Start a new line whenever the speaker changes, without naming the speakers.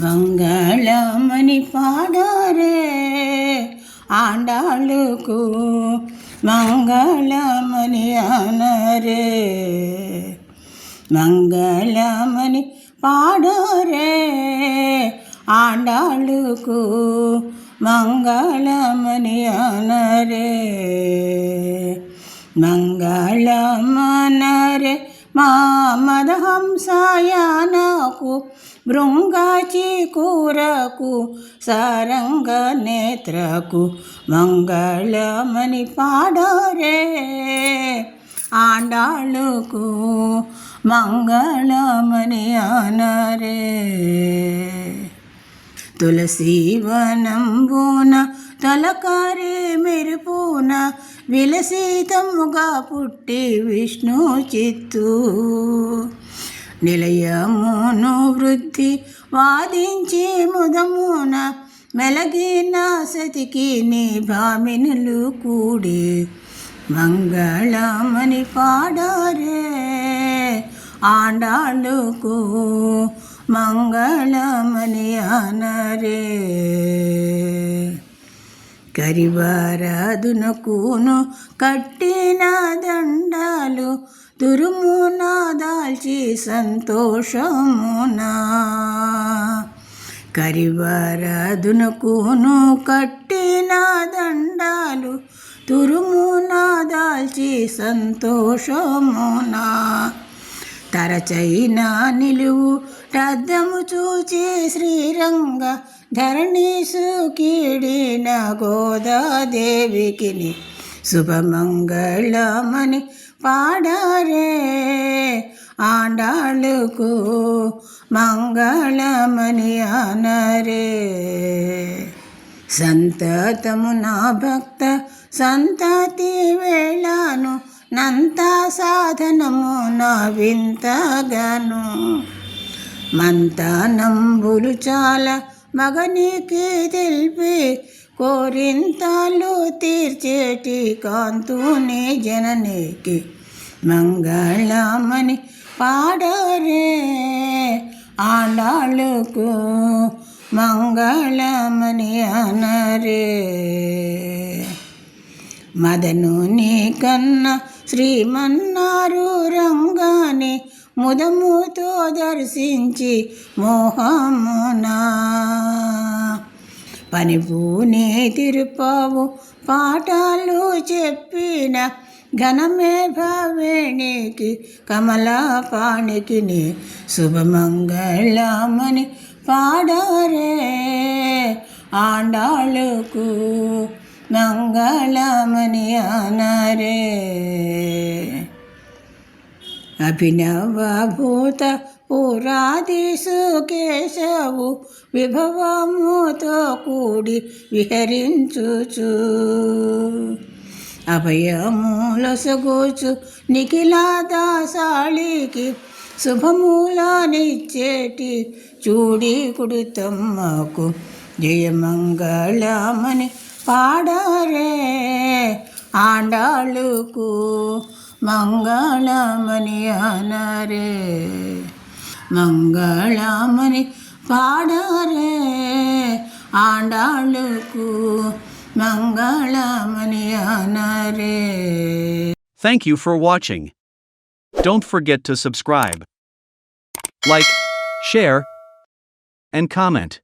மங்களமணி பாடாரே ஆண்டாளுக்கு மங்களமணியானரே மங்களமணி பாடாரே ஆண்டாளுக்கு மங்களமணியானரே மங்களமனரே மாமதஹம்சாயானகு భృంగాచి కూరకు సారంగ నేత్రకు మంగళమని పాడరే. ఆండాళ్ళకు మంగళమని అనరే. తులసీవనంబున తలకారే మెరుపున విలసీతముగా పుట్టి విష్ణు చిత్తు. నిలయమును వృద్ధి వాదించి ముదమున మెలగిన సతికి నీ భామినులు కూడి మంగళమని పాడారే. ఆండాళ్ళకు మంగళమని అనరే. కరివారాధునకును కట్టిన దండాలు తురుమున దాల్చి సంతోషమునా. కరివరదునకును కట్టిన దండాలు తురుమున దాల్చి సంతోషమునా. తరచైన నిలువు రద్దము చూచి శ్రీరంగ ధరణి సుకీడిన గోదాదేవికిని శుభమంగళమని పాడారే. ఆండాళ్ళకు మంగళమని అనరే సంతతము నా భక్త సంతతి వేళను నంత సాధనము నా వింతగాను. మంతనంబులు చాలా మగనికి తెలిపి కోరింతలు తీర్చేటి కాంతుని జననేకి మంగళమని పాడరే ఆడాళ్ళకు మంగళమని అనరే. మదను నీ కన్న శ్రీమన్నారు రంగాని ముదముతో దర్శించి మోహమునా. పనిపూని తిరుపావు పాఠాలు చెప్పిన ఘనమే భావేణికి కమలాపాణికి శుభమంగళమని పాడారే. ఆండాళ్ళకు మంగళమని అనరే. అభినవభూత పురాదిసు కేశవు విభవముతో కూడి విహరించుచు. అభయములసగోచు నిఖిలాదాసాళికి శుభమూలానిచ్చేటి చూడి కుడుతమ్మకు జయమంగళమని పాడారే ఆండాళ్ళకు మంగళమని అనరే. மங்களாமணி ஆண்டாளுக்கு
Thank you for watching. Don't forget to subscribe, like, share, and comment.